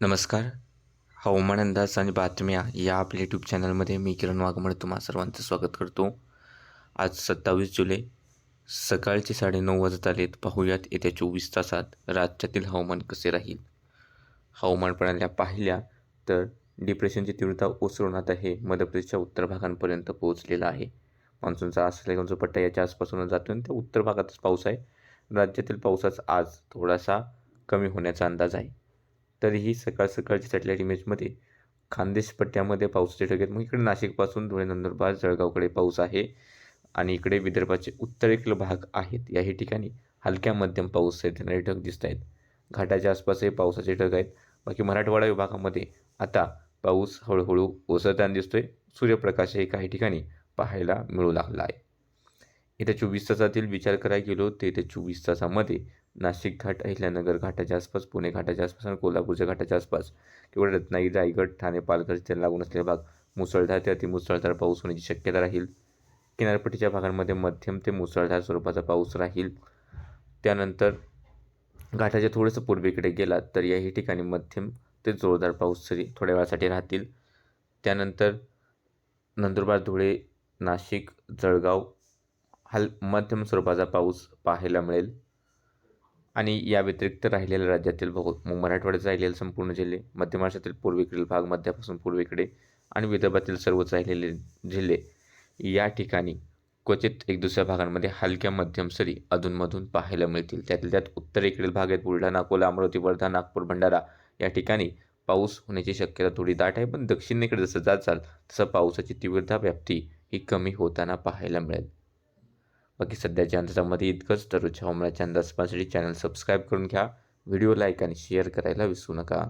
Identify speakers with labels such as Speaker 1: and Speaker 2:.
Speaker 1: नमस्कार. हवामान अंदाज आणि बातम्या या आपल्या यूट्यूब चॅनलमध्ये मी किरण वाघमळ तुम्हा सर्वांचं स्वागत करतो. आज सत्तावीस जुलै सकाळचे साडेनऊ वाजत आलेत. पाहूयात येत्या चोवीस तासात राज्यातील हवामान कसे राहील? हवामान प्रणाल्या पाहिल्या तर डिप्रेशनची तीव्रता ओसरून आता हे मध्य प्रदेशच्या उत्तर भागांपर्यंत पोहोचलेला आहे. मान्सूनचा असलेला जो पट्टा याच्या आसपासून जातो आणि त्या उत्तर भागातच पाऊस आहे. राज्यातील पावसाचा आज थोडासा कमी होण्याचा अंदाज आहे. तरीही सकाळ सकाळच्या सॅटेलाईट इमेजमध्ये खानदेश पट्ट्यामध्ये पावसाचे ढग आहेत मग इकडे नाशिकपासून धुळे नंदुरबार जळगावकडे पाऊस आहे आणि इकडे विदर्भाचे उत्तरेकडील भाग आहेत. याही ठिकाणी हलक्या मध्यम पाऊस येणारे ढग दिसत आहेत. घाटाच्या आसपासही पावसाचे ढग आहेत. बाकी मराठवाडा विभागामध्ये आता पाऊस हळूहळू ओसरताना दिसतोय. सूर्यप्रकाशही काही ठिकाणी पाहायला मिळू लागला आहे. येत्या चोवीस तासातील विचार करायला गेलो तर येत्या चोवीस तासामध्ये नाशिक घाट अहिल्यानगर घाटाच्या आसपास पुणे घाटाच्या आसपास आणि कोल्हापूरच्या घाटाच्या आसपास. किंवा रत्नागिरी रायगड ठाणे पालघर ते लागून असलेले भाग मुसळधार ते अतिमुसळधार पाऊस होण्याची शक्यता राहील. किनारपट्टीच्या भागांमध्ये मध्यम ते मुसळधार स्वरूपाचा पाऊस राहील. त्यानंतर घाटाच्या थोडंसं पूर्वेकडे गेलात तर याही ठिकाणी मध्यम ते जोरदार पाऊस तरी थोड्या वेळासाठी राहतील. त्यानंतर नंदुरबार धुळे नाशिक जळगाव हल मध्यम स्वरूपाचा पाऊस पाहायला मिळेल. आणि या व्यतिरिक्त राहिलेल्या राज्यातील बहु मग मराठवाड्यात राहिलेले संपूर्ण जिल्हे मध्य महाराष्ट्रातील पूर्वेकडील भाग मध्यापासून पूर्वेकडे आणि विदर्भातील सर्वच राहिलेले जिल्हे. या ठिकाणी क्वचित एक दुसऱ्या भागांमध्ये हलक्या मध्यम सरी अधूनमधून पाहायला मिळतील. त्यातील त्यात उत्तरेकडील भाग आहेत बुलढाणा अकोला अमरावती वर्धा नागपूर भंडारा. या ठिकाणी पाऊस होण्याची शक्यता थोडी दाट आहे पण दक्षिणेकडे जसं जात चाल तसं पावसाची तीव्रता व्याप्ती ही कमी होताना पाहायला मिळेल. बाकी सध्याच्या अंदाजामध्ये इतकंच. दररोजच्या हवामानाच्या अंदाज पाहण्यासाठी चॅनल सबस्क्राईब करून घ्या. व्हिडिओ लाईक आणि शेअर करायला विसरू नका.